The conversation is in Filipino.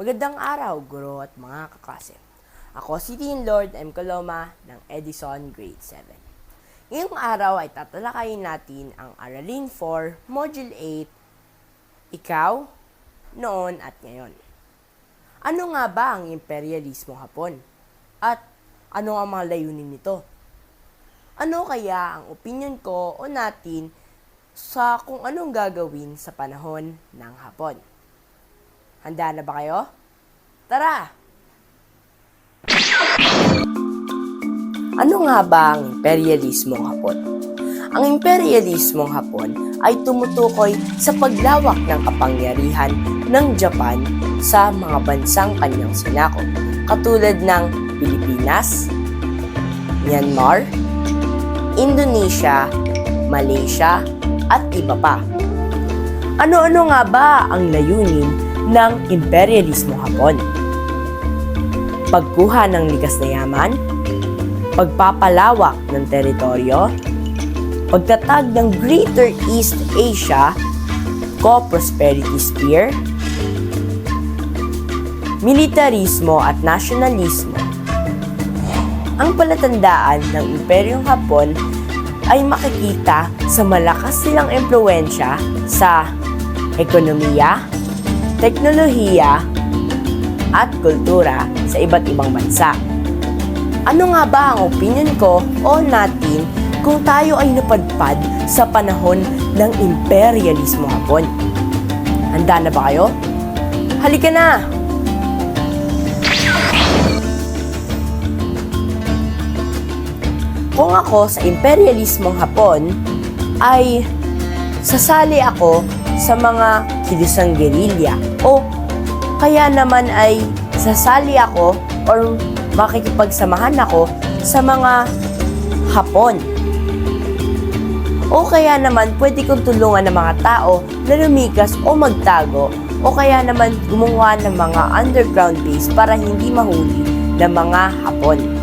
Magandang araw, guro at mga kaklase. Ako si Dean Lord M. Coloma ng Edison Grade 7. Ngayong araw ay tatalakayin natin ang Aralin 4, Module 8, Ikaw, Noon at Ngayon. Ano nga ba ang imperialismo hapon? At ano ang mga layunin nito? Ano kaya ang opinion ko o natin sa kung anong gagawin sa panahon ng hapon? Handa na ba kayo? Tara! Ano nga ba ang imperialismong hapon? Ang imperialismong hapon ay tumutukoy sa paglawak ng kapangyarihan ng Japan sa mga bansang kanyang sinakop, katulad ng Pilipinas, Myanmar, Indonesia, Malaysia, at iba pa. Ano-ano nga ba ang layunin ng imperialismo hapon? Pagkuha ng likas na yaman, pagpapalawak ng teritoryo, pagtatag ng Greater East Asia Co-Prosperity Sphere, militarismo at nasyonalismo. Ang palatandaan ng Imperyong Hapon ay makikita sa malakas nilang impluensya sa ekonomiya, teknolohiya, at kultura sa iba't ibang bansa. Ano nga ba ang opinion ko o natin kung tayo ay napadpad sa panahon ng imperialismo hapon? Handa na ba kayo? Halika na! Kung ako sa imperialismong hapon, ay sasali ako sa mga kilusang gerilya o kaya naman ay sasali ako or makikipagsamahan ako sa mga hapon. O kaya naman pwede kong tulungan ng mga tao na lumikas o magtago o kaya naman gumawa ng mga underground base para hindi mahuli ng mga hapon.